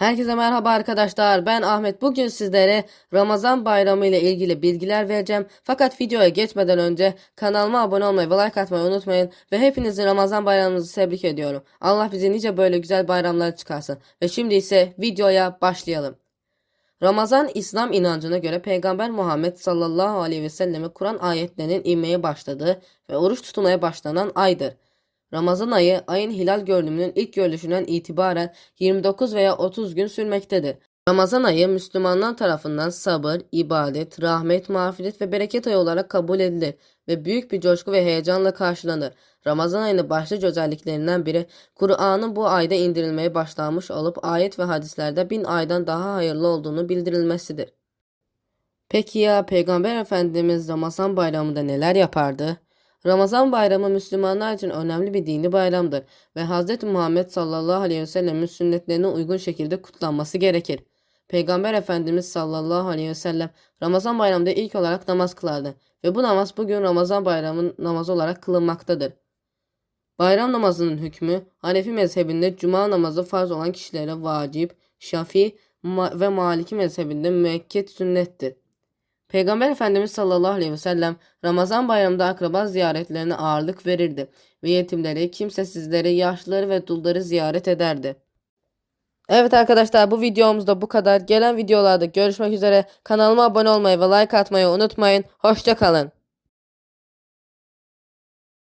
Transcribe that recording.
Herkese merhaba arkadaşlar. Ben Ahmet. Bugün sizlere Ramazan bayramı ile ilgili bilgiler vereceğim. Fakat videoya geçmeden önce kanalıma abone olmayı ve like atmayı unutmayın. Ve hepinizin Ramazan bayramınızı tebrik ediyorum. Allah bize nice böyle güzel bayramlar çıkarsın. Ve şimdi ise videoya başlayalım. Ramazan İslam inancına göre Peygamber Muhammed sallallahu aleyhi ve selleme Kur'an ayetlerinin inmeye başladığı ve oruç tutulmaya başlanan aydır. Ramazan ayı ayın hilal görünümünün ilk görülüşünden itibaren 29 veya 30 gün sürmektedir. Ramazan ayı Müslümanlar tarafından sabır, ibadet, rahmet, mağfiret ve bereket ayı olarak kabul edilir ve büyük bir coşku ve heyecanla karşılanır. Ramazan ayının başlıca özelliklerinden biri Kur'an'ın bu ayda indirilmeye başlanmış olup ayet ve hadislerde bin aydan daha hayırlı olduğunu bildirilmesidir. Peki ya Peygamber Efendimiz Ramazan bayramında neler yapardı? Ramazan bayramı Müslümanlar için önemli bir dini bayramdır ve Hz. Muhammed sallallahu aleyhi ve sellemin sünnetlerine uygun şekilde kutlanması gerekir. Peygamber Efendimiz sallallahu aleyhi ve sellem Ramazan bayramında ilk olarak namaz kılardı ve bu namaz bugün Ramazan bayramının namazı olarak kılınmaktadır. Bayram namazının hükmü Hanefi mezhebinde cuma namazı farz olan kişilere vacip, Şafii ma- ve Maliki mezhebinde müekket sünnettir. Peygamber Efendimiz sallallahu aleyhi ve sellem Ramazan bayramında akraba ziyaretlerine ağırlık verirdi ve yetimleri, kimsesizleri, yaşlıları ve dulları ziyaret ederdi. Evet arkadaşlar bu videomuzda bu kadar. Gelen videolarda görüşmek üzere. Kanalıma abone olmayı ve like atmayı unutmayın. Hoşçakalın.